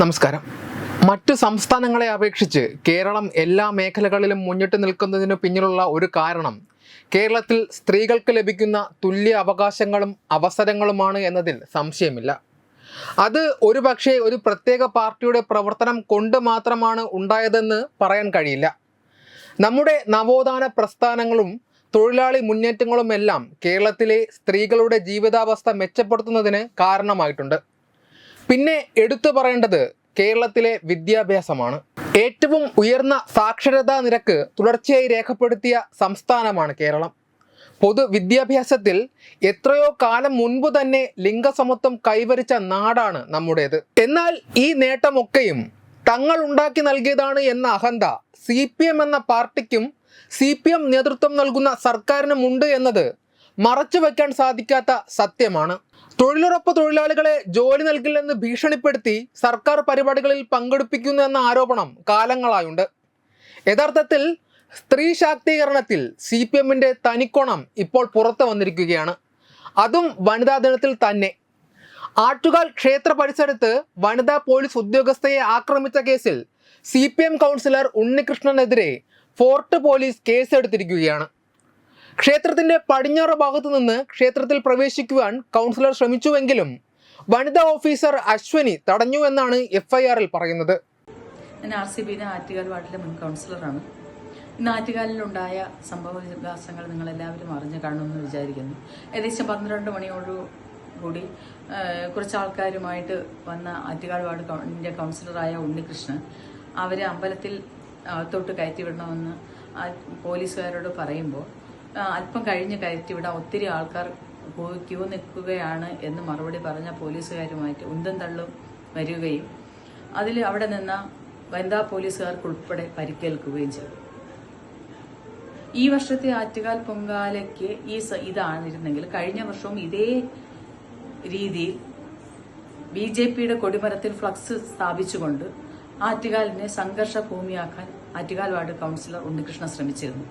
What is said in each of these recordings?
നമസ്കാരം. മറ്റു സംസ്ഥാനങ്ങളെ അപേക്ഷിച്ച് കേരളം എല്ലാ മേഖലകളിലും മുന്നിട്ട് നിൽക്കുന്നതിന് പിന്നിലുള്ള ഒരു കാരണം കേരളത്തിൽ സ്ത്രീകൾക്ക് ലഭിക്കുന്ന തുല്യ അവകാശങ്ങളും അവസരങ്ങളുമാണ് എന്നതിൽ സംശയമില്ല. അത് ഒരുപക്ഷെ ഒരു പ്രത്യേക പാർട്ടിയുടെ പ്രവർത്തനം കൊണ്ട് മാത്രമാണ് ഉണ്ടായതെന്ന് പറയാൻ കഴിയില്ല. നമ്മുടെ നവോത്ഥാന പ്രസ്ഥാനങ്ങളും തൊഴിലാളി മുന്നേറ്റങ്ങളുമെല്ലാം കേരളത്തിലെ സ്ത്രീകളുടെ ജീവിതാവസ്ഥ മെച്ചപ്പെടുത്തുന്നതിന് കാരണമായിട്ടുണ്ട്. പിന്നെ എടുത്തു പറയേണ്ടത് കേരളത്തിലെ വിദ്യാഭ്യാസമാണ്. ഏറ്റവും ഉയർന്ന സാക്ഷരതാ നിരക്ക് തുടർച്ചയായി രേഖപ്പെടുത്തിയ സംസ്ഥാനമാണ് കേരളം. പൊതുവിദ്യാഭ്യാസത്തിൽ എത്രയോ കാലം മുൻപ് തന്നെ ലിംഗസമത്വം കൈവരിച്ച നാടാണ് നമ്മുടേത്. എന്നാൽ ഈ നേട്ടമൊക്കെയും തങ്ങൾ ഉണ്ടാക്കി നൽകിയതാണ് എന്ന അഹന്ത സി പി എം എന്ന പാർട്ടിക്കും സി പി എം നേതൃത്വം നൽകുന്ന സർക്കാരിനുമുണ്ട് എന്നത് മറച്ചു വെക്കാൻ സാധിക്കാത്ത സത്യമാണ്. തൊഴിലുറപ്പ് തൊഴിലാളികളെ ജോലി നൽകില്ലെന്ന് ഭീഷണിപ്പെടുത്തി സർക്കാർ പരിപാടികളിൽ പങ്കെടുപ്പിക്കുന്നു എന്ന ആരോപണം കാലങ്ങളായുണ്ട്. യഥാർത്ഥത്തിൽ സ്ത്രീ ശാക്തീകരണത്തിൽ സി പി എമ്മിന്റെ തനിക്കോണം ഇപ്പോൾ പുറത്തു വന്നിരിക്കുകയാണ്. അതും വനിതാ ദിനത്തിൽ തന്നെ. ആറ്റുകാൽ ക്ഷേത്ര പരിസരത്ത് വനിതാ പോലീസ് ഉദ്യോഗസ്ഥയെ ആക്രമിച്ച കേസിൽ സി പി എം കൗൺസിലർ ഉണ്ണികൃഷ്ണനെതിരെ ഫോർട്ട് പോലീസ് കേസെടുത്തിരിക്കുകയാണ്. ക്ഷേത്രത്തിന്റെ പടിഞ്ഞാറ് ഭാഗത്തു നിന്ന് ക്ഷേത്രത്തിൽ പ്രവേശിക്കുവാൻ കൗൺസിലർ ശ്രമിച്ചുവെങ്കിലും വനിതാ ഓഫീസർ അശ്വനി തടഞ്ഞു എന്നാണ് എഫ്ഐആറിൽ പറയുന്നത്. ഞാൻ ആർ സി ആറ്റുകാൽ വാർഡിലെ മുൻ കൗൺസിലറാണ്. ഇന്ന് ആറ്റുകാലിലുണ്ടായ സംഭവ വികാസങ്ങൾ നിങ്ങളെല്ലാവരും അറിഞ്ഞു കാണുമെന്ന് വിചാരിക്കുന്നു. ഏകദേശം പന്ത്രണ്ട് മണിയോടു കൂടി ആ, കുറച്ച് ആൾക്കാരുമായിട്ട് വന്ന ആറ്റുകാൽ വാർഡ് കൗ- ന്റെ കൗൺസിലറായ ഉണ്ണികൃഷ്ണൻ അവരെ അമ്പലത്തിൽ അകത്തോട്ട് കയറ്റിവിടണമെന്ന് പോലീസുകാരോട് പറയുമ്പോൾ അല്പം കഴിഞ്ഞ് കയറ്റിവിടാൻ ഒത്തിരി ആൾക്കാർ പോയി ക്യൂ നിൽക്കുകയാണ് എന്ന് മറുപടി പറഞ്ഞ പോലീസുകാരുമായിട്ട് ഉന്തം തള്ളും വരികയും അതിൽ അവിടെ നിന്ന വനിതാ പോലീസുകാർക്ക് ഉൾപ്പെടെ പരിക്കേൽക്കുകയും ചെയ്തു. ഈ വർഷത്തെ ആറ്റുകാൽ പൊങ്കാലയ്ക്ക് ഈ ഇതാണിരുന്നെങ്കിൽ കഴിഞ്ഞ വർഷവും ഇതേ രീതിയിൽ ബി ജെ പിയുടെ കൊടിമരത്തിൽ ഫ്ലക്സ് സ്ഥാപിച്ചുകൊണ്ട് ആറ്റുകാലിനെ സംഘർഷ ഭൂമിയാക്കാൻ ആറ്റുകാൽ വാർഡ് കൗൺസിലർ ഉണ്ണികൃഷ്ണ ശ്രമിച്ചിരുന്നു.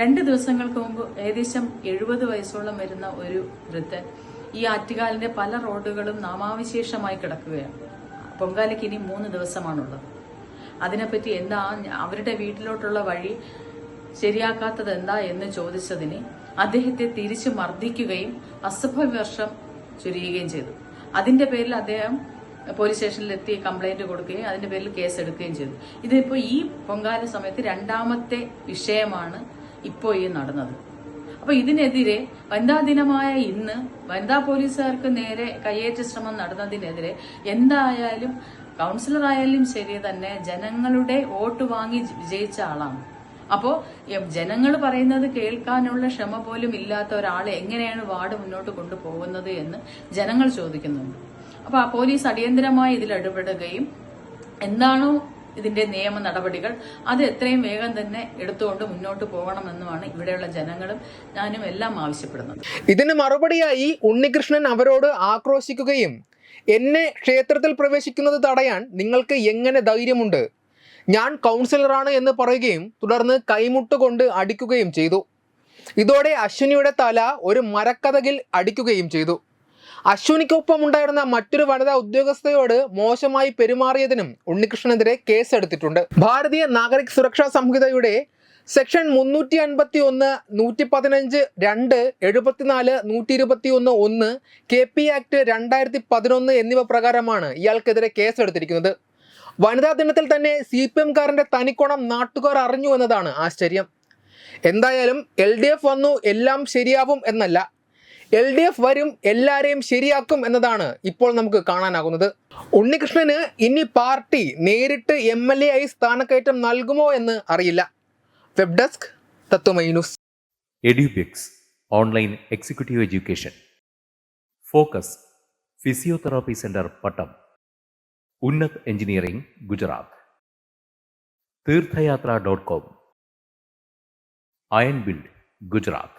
രണ്ട് ദിവസങ്ങൾക്ക് മുമ്പ് ഏകദേശം എഴുപത് വയസ്സോളം വരുന്ന ഒരു വൃദ്ധൻ ഈ ആറ്റുകാലിന്റെ പല റോഡുകളും നാമാവിശേഷമായി കിടക്കുകയാണ്. പൊങ്കാലയ്ക്ക് ഇനി മൂന്ന് ദിവസമാണുള്ളത്. അതിനെപ്പറ്റി എന്താ അവരുടെ വീട്ടിലോട്ടുള്ള വഴി ശരിയാക്കാത്തത് എന്താ എന്ന് ചോദിച്ചതിന് അദ്ദേഹത്തെ തിരിച്ചു മർദ്ദിക്കുകയും അസഭ്യവർഷം ചുരിയുകയും ചെയ്തു. അതിന്റെ പേരിൽ അദ്ദേഹം പോലീസ് സ്റ്റേഷനിൽ എത്തി കംപ്ലൈന്റ് കൊടുക്കുകയും അതിന്റെ പേരിൽ കേസ് എടുക്കുകയും ചെയ്തു. ഇതിപ്പോ ഈ പൊങ്കാല സമയത്ത് രണ്ടാമത്തെ വിഷയമാണ് ഇപ്പോൾ ഈ നടന്നത്. അപ്പൊ ഇതിനെതിരെ വനിതാ ദിനമായ ഇന്ന് വനിതാ പോലീസുകാർക്ക് നേരെ കയ്യേറ്റ ശ്രമം നടന്നതിനെതിരെ എന്തായാലും കൗൺസിലർ ആയാലും ശരി തന്നെ ജനങ്ങളുടെ വോട്ട് വാങ്ങി വിജയിച്ച ആളാണ്. അപ്പോ ജനങ്ങൾ പറയുന്നത് കേൾക്കാനുള്ള ക്ഷമ പോലും ഇല്ലാത്ത ഒരാളെ എങ്ങനെയാണ് വാർഡ് മുന്നോട്ട് കൊണ്ടുപോകുന്നത് എന്ന് ജനങ്ങൾ ചോദിക്കുന്നുണ്ട്. അപ്പൊ ആ പോലീസ് അടിയന്തരമായി ഇതിൽ ഇടപെടുകയും എന്താണോ ഇതിന്റെ നിയമ നടപടികൾ. അത് എത്രയും വേഗം തന്നെ എടുത്തുകൊണ്ട് മുന്നോട്ട് പോകണമെന്നുമാണ് ഇവിടെയുള്ള ജനങ്ങളും ഞാനും എല്ലാം ആവശ്യപ്പെടുന്നത്. ഇതിന് മറുപടിയായി ഉണ്ണികൃഷ്ണൻ അവരോട് ആക്രോശിക്കുകയും എന്നെ ക്ഷേത്രത്തിൽ പ്രവേശിക്കുന്നത് തടയാൻ നിങ്ങൾക്ക് എങ്ങനെ ധൈര്യമുണ്ട്? ഞാൻ കൗൺസിലറാണ് എന്ന് പറയുകയും തുടർന്ന് കൈമുട്ടുകൊണ്ട് അടിക്കുകയും ചെയ്തു. ഇതോടെ അശ്വിനിയുടെ തല ഒരു മരക്കഥകിൽ അടിക്കുകയും ചെയ്തു. അശ്വിനിക്കൊപ്പം ഉണ്ടായിരുന്ന മറ്റൊരു വനിതാ ഉദ്യോഗസ്ഥയോട് മോശമായി പെരുമാറിയതിനും ഉണ്ണികൃഷ്ണനെതിരെ കേസെടുത്തിട്ടുണ്ട്. ഭാരതീയ നാഗരിക് സുരക്ഷാ സംഹിതയുടെ സെക്ഷൻ മുന്നൂറ്റി അൻപത്തി ഒന്ന് നൂറ്റി പതിനഞ്ച് രണ്ട് എഴുപത്തിനാല് നൂറ്റി ഇരുപത്തി ഒന്ന് ഒന്ന് കെ പി ആക്ട് രണ്ടായിരത്തി പതിനൊന്ന് എന്നിവ പ്രകാരമാണ് ഇയാൾക്കെതിരെ കേസെടുത്തിരിക്കുന്നത്. വനിതാ ദിനത്തിൽ തന്നെ സി പി എംകാരന്റെ തനിക്കോണം നാട്ടുകാർ അറിഞ്ഞു എന്നതാണ് ആശ്ചര്യം. എന്തായാലും എൽ ഡി എഫ് വന്നു എല്ലാം ശരിയാവും എന്നല്ല. എൽ ഡി എഫ് വരും എല്ലാരെയും ശരിയാക്കും എന്നതാണ് ഇപ്പോൾ നമുക്ക് കാണാനാകുന്നത്. ഉണ്ണികൃഷ്ണന് ഇനി പാർട്ടി നേരിട്ട് എം എൽ എ ആയി സ്ഥാനക്കയറ്റം നൽകുമോ എന്ന് അറിയില്ല. വെബ് ഡെസ്ക് തത്വമൈനുസ് എഡ്യൂബിക്സ് online executive education. Focus physiotherapy centre Pattom. Unnat engineering Gujarat. Theerthayathra dot com. Iron build Gujarat.